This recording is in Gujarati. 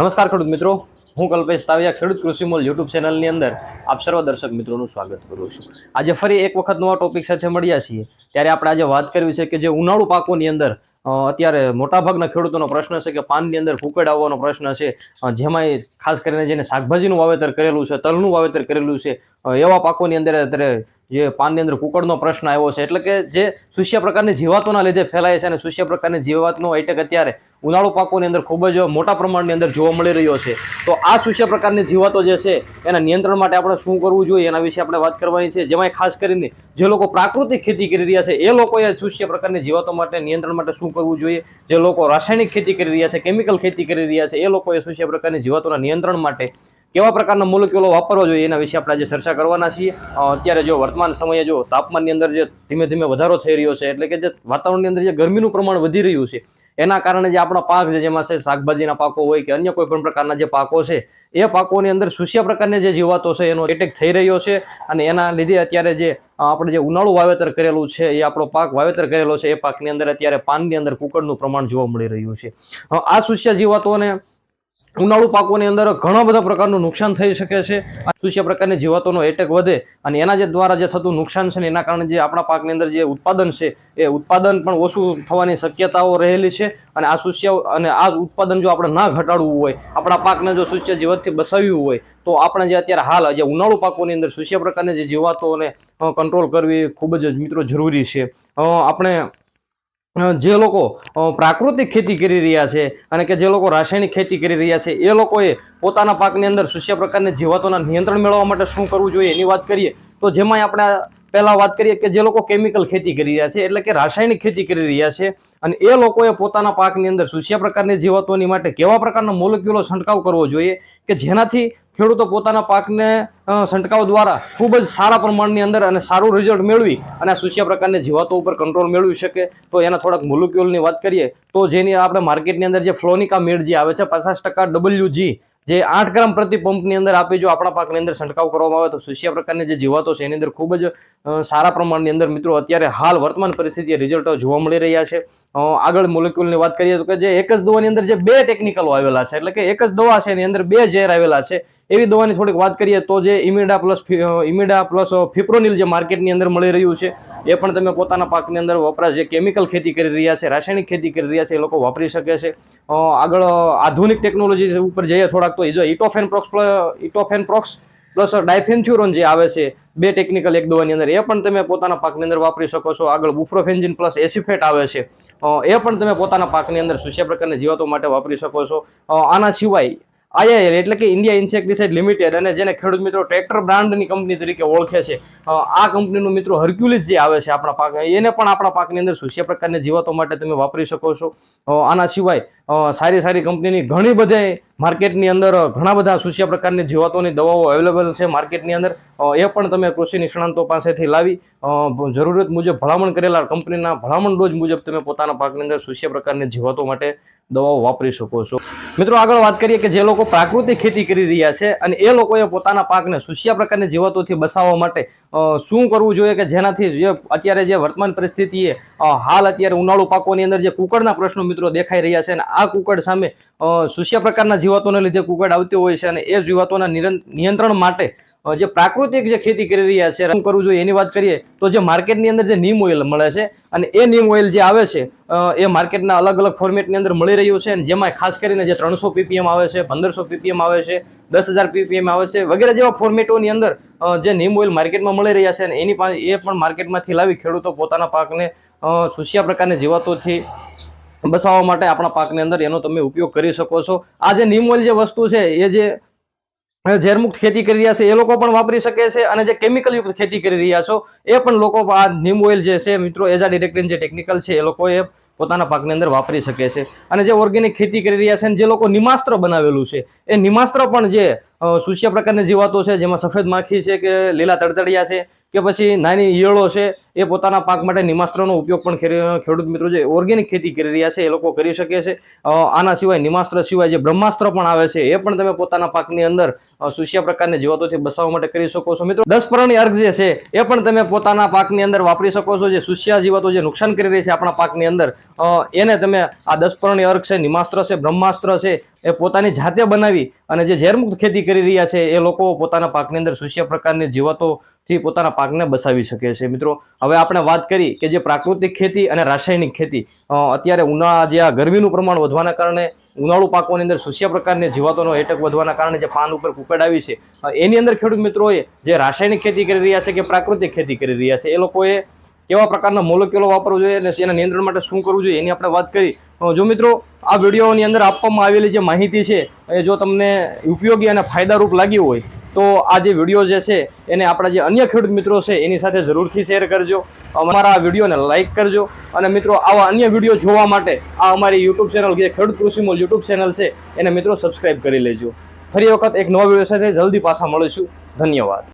નમસ્કાર ખેડૂત મિત્રો. હું કલ્પેશ તાવિયા ખેડૂત કૃષિ મોલ યુટ્યુબ ચેનલની અંદર આપ સર્વ દર્શક મિત્રોનું સ્વાગત કરું છું. આજે ફરી એક વખત નવા ટોપિક સાથે મળ્યા છીએ. ત્યારે આપણે આજે વાત કરવી છે કે જે ઉનાળુ પાકોની અંદર અત્યારે મોટાભાગના ખેડૂતોનો પ્રશ્ન છે કે પાનની અંદર ફૂકડ આવવાનો પ્રશ્ન છે. જેમાં ખાસ કરીને જેને શાકભાજીનું વાવેતર કરેલું છે, તલનું વાવેતર કરેલું છે એવા પાકોની અંદર અત્યારે જે પાનની અંદર કુકડનો પ્રશ્ન આવ્યો છે. એટલે કે જે સુષ્ય પ્રકારની જીવાતોના લીધે ફેલાય છે અને સુષ્ય પ્રકારની જીવાતનો એટેક અત્યારે ઉનાળુ પાકોની અંદર ખૂબ જ મોટા પ્રમાણની અંદર જોવા મળી રહ્યો છે. તો આ શુષ્ય પ્રકારની જીવાતો જે છે, એના નિયંત્રણ માટે આપણે શું કરવું જોઈએ એના વિશે આપણે વાત કરવાની છે. જેમાં ખાસ કરીને જે લોકો પ્રાકૃતિક ખેતી કરી રહ્યા છે, એ લોકોએ શુષ્ય પ્રકારની જીવાતો માટે નિયંત્રણ માટે શું કરવું જોઈએ? જે લોકો રાસાયણિક ખેતી કરી રહ્યા છે, કેમિકલ ખેતી કરી રહ્યા છે, એ લોકોએ શુષ્ય પ્રકારની જીવાતોના નિયંત્રણ માટે કેવા પ્રકારના મોલેક્યુલો વાપરવા જોઈએ એના વિશે આપણે આજે ચર્ચા કરવાના છીએ. અત્યારે જો વર્તમાન સમયે જો તાપમાનની અંદર જે ધીમે ધીમે વધારો થઈ રહ્યો છે, એટલે કે જે વાતાવરણની અંદર જે ગરમીનું પ્રમાણ વધી રહ્યું છે એના કારણે જે આપણા પાક છે, જેમાં છે, શાકભાજીના પાકો હોય કે અન્ય કોઈ પણ પ્રકારના જે પાકો છે, એ પાકોની અંદર સુસ્યા પ્રકારની જે જીવાતો છે, એનો એટેક થઈ રહ્યો છે અને એના લીધે અત્યારે જે આપણે જે ઉનાળું વાવેતર કરેલું છે, એ આપણો પાક વાવેતર કરેલો છે, એ પાકની અંદર અત્યારે પાનની અંદર કુકડનું પ્રમાણ જોવા મળી રહ્યું છે. આ સુસ્યા જીવાતોને ઉનાળુ પાકોની અંદર ઘણા બધા પ્રકારનું નુકસાન થઈ શકે છે. શુષ્ય પ્રકારની જીવાતોનો એટેક વધે અને એના જે દ્વારા જે થતું નુકસાન છે ને એના કારણે જે આપણા પાકની અંદર જે ઉત્પાદન છે, એ ઉત્પાદન પણ ઓછું થવાની શક્યતાઓ રહેલી છે અને આ શુષ્ય અને આ ઉત્પાદન જો આપણે ના ઘટાડવું હોય, આપણા પાકને જો શુષ્ય જીવતથી બસાવ્યું હોય, તો આપણે જે અત્યારે હાલ જે ઉનાળુ પાકોની અંદર સુસ્યા પ્રકારની જે જીવાતોને કંટ્રોલ કરવી ખૂબ જ મિત્રો જરૂરી છે. આપણે જે લોકો પ્રાકૃતિક ખેતી કરી રહ્યા છે અને કે જે લોકો રાસાયણિક ખેતી કરી રહ્યા છે, એ લોકોએ પોતાના પાકની અંદર સુસ્યા પ્રકારની જીવાતોના નિયંત્રણ મેળવવા માટે શું કરવું જોઈએ એની વાત કરીએ, તો જેમાં આપણે પહેલાં વાત કરીએ કે જે લોકો કેમિકલ ખેતી કરી રહ્યા છે, એટલે કે રાસાયણિક ખેતી કરી રહ્યા છે અને એ લોકોએ પોતાના પાકની અંદર સુસ્યા પ્રકારની જીવાતોની માટે કેવા પ્રકારના મોલેક્યુલો છંટકાવ કરવો જોઈએ કે જેનાથી ખેડૂતો પોતાના પાકને છંટકાવ દ્વારા ખૂબ જ સારા પ્રમાણની અંદર અને સારું રિઝલ્ટ મેળવી અને આ પ્રકારની જીવાતો ઉપર કંટ્રોલ મેળવી શકે. તો એના થોડાક મોલેક્યુલની વાત કરીએ, તો જેની આપણે માર્કેટની અંદર જે ફ્લોનિકા મેડ જે આવે છે, પચાસ ટકા ડબલ્યુજી જે આઠ ગ્રામ પ્રતિ પંપની અંદર આપી જો આપણા પાકની અંદર છંટકાવ કરવામાં આવે તો સુસ્યા પ્રકારની જે જીવાતો છે એની અંદર ખૂબ જ સારા પ્રમાણની અંદર મિત્રો અત્યારે હાલ વર્તમાન પરિસ્થિતિએ રિઝલ્ટો જોવા મળી રહ્યા છે. આગળ મોલેક્યુલની વાત કરીએ તો કે જે એક જ દવાની અંદર જે બે ટેકનિકલો આવેલા છે, એટલે કે એક જ દવા છે એની અંદર બે ઝેર આવેલા છે, એવી દવાની થોડીક વાત કરીએ તો જે Imida plus Imida plus fipronil જે માર્કેટની અંદર મળી રહ્યું છે, એ પણ તમે પોતાના પાકની અંદર વપરાશ જે કેમિકલ ખેતી કરી રહ્યા છે, રાસાયણિક ખેતી કરી રહ્યા છે, એ લોકો વાપરી શકે છે. આગળ આધુનિક ટેકનોલોજી ઉપર જઈએ થોડાક તો જો ઇટોફેન પ્રોક્સ ઇટોફેન પ્રોક્સ પ્લસ ડાયફેન્થ્યુરોન જે આવે છે, બે ટેકનિકલ એક દવાની અંદર, એ પણ તમે પોતાના પાકની અંદર વાપરી શકો છો. આગળ બુફ્રોફેન્જિન પ્લસ એસિફેટ આવે છે. એ પણ તમે પોતાના પાકની અંદર સુસ્યા પ્રકારની જીવાતો માટે વાપરી શકો છો. આના સિવાય આઈઆઈએલ એટલે કે ઇન્ડિયા ઇન્સેક્ટિસાઇડ લિમિટેડ અને જેને ખેડૂત મિત્રો ટ્રેક્ટર બ્રાન્ડની કંપની તરીકે ઓળખે છે. આ કંપનીનું મિત્રો હર્ક્યુલિસ જે આવે છે આપણા પાક, એને પણ આપણા પાકની અંદર સુસ્યા પ્રકારની જીવાતો માટે તમે વાપરી શકો છો. આના સિવાય સારી સારી કંપનીની ઘણી બધી માર્કેટની અંદર ઘણા બધા સુસ્યા પ્રકારની જીવાતોની દવાઓ અવેલેબલ છે માર્કેટની અંદર. એ પણ તમે કૃષિ નિષ્ણાંતો પાસેથી લાવી. જરૂરત મુજબ ભલામણ કરેલા કંપનીના ભલામણ ડોઝ મુજબ તમે પોતાના પાકની અંદર સુસ્યા પ્રકારની જીવાતો માટે દવાઓ વાપરી શકો છો. મિત્રો, આગળ વાત કરીએ કે જે લોકો પ્રાકૃતિક ખેતી કરી રહ્યા છે અને એ લોકોએ પોતાના પાકને સુશિયા પ્રકારની જીવાતોથી બચાવવા માટે શું કરવું જોઈએ કે જેનાથી જે અત્યારે જે વર્તમાન પરિસ્થિતિએ હાલ અત્યારે ઉનાળુ પાકોની અંદર જે કુકડના પ્રશ્નો મિત્રો દેખાઈ રહ્યા છે અને આ કુકડ સામે સુષ્ય પ્રકારના જીવાતોને લીધે કુકડ આવતી હોય છે અને એ જીવાતોના નિયંત્રણ માટે જે પ્રાકૃતિક જે ખેતી કરી રહ્યા છે, શું કરવું જોઈએ એની વાત કરીએ તો જે માર્કેટની અંદર જે નીમ ઓઇલ મળે છે અને એ નીમ ઓઇલ જે આવે છે એ માર્કેટના અલગ અલગ ફોર્મેટની અંદર મળી રહ્યું છે અને જેમાં ખાસ કરીને જે ત્રણસો પીપીએમ આવે છે, પંદરસો પીપીએમ આવે છે દસ હજાર પીપીએમ આવે છે. વગેરે જેવા ફોર્મેટોની અંદર જે નીમ ઓઇલ માર્કેટમાં મળી રહ્યા છે એની પાસે એ પણ માર્કેટમાંથી લાવી ખેડૂતો પોતાના પાકને સુશિયા પ્રકારની જીવાતોથી બસાવવા માટે આપણા પાકની અંદર એનો તમે ઉપયોગ કરી શકો છો. આ જે નીમ ઓઇલ જે વસ્તુ છે, એ જે ઝેરમુક્ત ખેતી કરી રહ્યા છે, એ લોકો પણ વાપરી શકે છે અને જે કેમિકલયુક્ત ખેતી કરી રહ્યા છો, એ પણ લોકો આ નીમ ઓઇલ જે છે મિત્રો એઝા ડિરેક્ટિન જે ટેકનિકલ છે, એ લોકો એ પોતાના પાકની અંદર વાપરી શકે છે. અને જે ઓર્ગેનિક ખેતી કરી રહ્યા છે અને જે લોકો નિમાસ્ત્ર બનાવેલું છે, એ નિમાસ્ત્ર પણ જે સુસ્યા પ્રકારની જીવાતો છે, જેમાં સફેદ માખી છે કે લીલા તડતડિયા છે કે પછી નાની ઈયળો છે એ પોતાના પાક માટે નિમાસ્ત્રનો ઉપયોગ પણ ખેડૂત મિત્રો જે ઓર્ગેનિક ખેતી કરી રહ્યા છે એ લોકો કરી શકે છે. આના સિવાય નિમાસ્ત્ર સિવાય જે બ્રહ્માસ્ત્ર પણ આવે છે એ પણ તમે પોતાના પાકની અંદર અ, સુસ્યા પ્રકારની જીવાતોથી બચાવવા માટે કરી શકો છો. મિત્રો દસ અર્ઘ જે છે એ પણ તમે પોતાના પાકની અંદર વાપરી શકો છો. જે સુસ્યા જીવાતો જે નુકસાન કરી રહી છે આપણા પાકની અંદર એને તમે આ દસ પરણી અર્ઘ છે નિમાસ્ત્ર છે બ્રહ્માસ્ત્ર છે એ પોતાની જાતે બનાવી અને જે ઝેરમુક્ત ખેતી કરી રહ્યા છે એ લોકો પોતાના પાકની અંદર સુષ્ય પ્રકારની જીવાતોથી પોતાના પાકને બચાવી શકે છે. મિત્રો, હવે આપણે વાત કરી કે જે પ્રાકૃતિક ખેતી અને રાસાયણિક ખેતી અત્યારે ઉનાળા જે આ ગરમીનું પ્રમાણ વધવાના કારણે, ઉનાળુ પાકોની અંદર સુસ્યા પ્રકારની જીવાતોનો એટક વધવાના કારણે જે પાન ઉપર કુપેડ આવી છે એની અંદર ખેડૂત મિત્રોએ જે રાસાયણિક ખેતી કરી રહ્યા છે કે પ્રાકૃતિક ખેતી કરી રહ્યા છે, એ લોકોએ કેવા પ્રકારના મોલેક્યુલો વાપરવો જોઈએ અને એના નિયંત્રણ માટે શું કરવું જોઈએ એની આપણે વાત કરી. જો મિત્રો, આ વિડીયોની અંદર આપવામાં આવેલી જે માહિતી છે, એ જો તમને ઉપયોગી અને ફાયદારૂપ લાગી હોય તો આ જે વીડિયો જે છે, એને આપણા જે અન્ય ખેડૂત મિત્રો છે, એની સાથે જરૂરથી શેર કરજો. અમારા આ વિડીયોને લાઇક કરજો. અને મિત્રો, આવા અન્ય વીડિયો જોવા માટે આ અમારી યુટ્યુબ ચેનલ જે ખેડૂત કૃષિમોલ યુટ્યુબ ચેનલ છે, એને મિત્રો સબસ્ક્રાઈબ કરી લેજો. ફરી વખત એક નવા વીડિયો સાથે જલ્દી પાછા મળીશું. ધન્યવાદ.